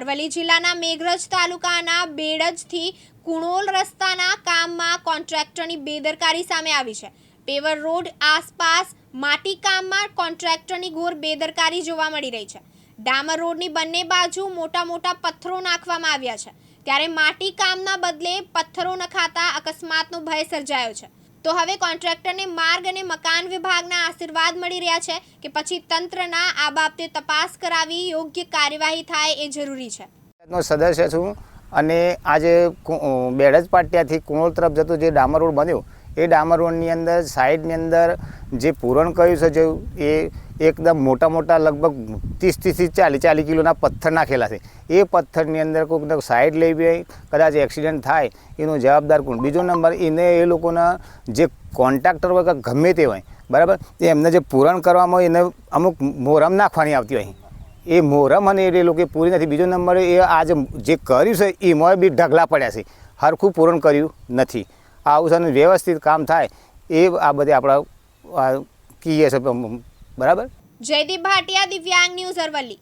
અરવલ્લી જિલ્લાના મેઘરજ તાલુકાના બેડજથી કુણોલ રસ્તાના કામમાં કોન્ટ્રાક્ટરની બેદરકારી સામે આવી છે. પેવર રોડ આસપાસ માટી કામમાં કોન્ટ્રાક્ટરની ઘોર બેદરકારી જોવા મળી રહી છે. ડામર રોડની બંને બાજુ મોટા મોટા પથ્થરો નાખવામાં આવ્યા છે. ત્યારે માટી કામના બદલે પથ્થરો નખાતા અકસ્માતનો ભય સર્જાયો છે. તો હવે કોન્ટ્રાક્ટરને માર્ગ અને મકાન વિભાગના આશીર્વાદ મળી રહ્યા છે કે પછી તંત્રના આ બાબતે તપાસ કરાવી યોગ્ય કાર્યવાહી થાય એ જરૂરી છે. સદસ્ય છું અને આજે બેડજ પાટિયાથી કુણોલ તરફ જતો જે ડામર રોડ બન્યો, એ ડામર રોડની અંદર, સાઈડની અંદર જે પૂરણ કર્યું છે જે એ એકદમ મોટા મોટા લગભગ ત્રીસ ત્રીસથી ચાલીસ ચાલીસ કિલોના પથ્થર નાખેલા છે. એ પથ્થરની અંદર કોઈક સાઈડ લઈ ગઈ કદાચ એક્સિડન્ટ થાય, એનો જવાબદાર કોણ? બીજો નંબર એને એ લોકોના જે કોન્ટ્રાક્ટર હોય ગમે તે હોય, બરાબર? એ એમને જે પૂરણ કરવામાં હોય એને અમુક મોરમ નાખવાની આવતી હોય. એ મોરમ અને એ લોકો પૂરી નથી. બીજો નંબર એ આ જે કર્યું છે, એમાં બી ઢગલા પડ્યા છે. હરખું પૂરણ કર્યું નથી. આવું છે વ્યવસ્થિત કામ થાય. એ આ બધે આપણા કહીએ છે બરાબર? જયદીપ ભાટિયા દિવ્યાંગ ન્યૂઝ અરવલ્લી.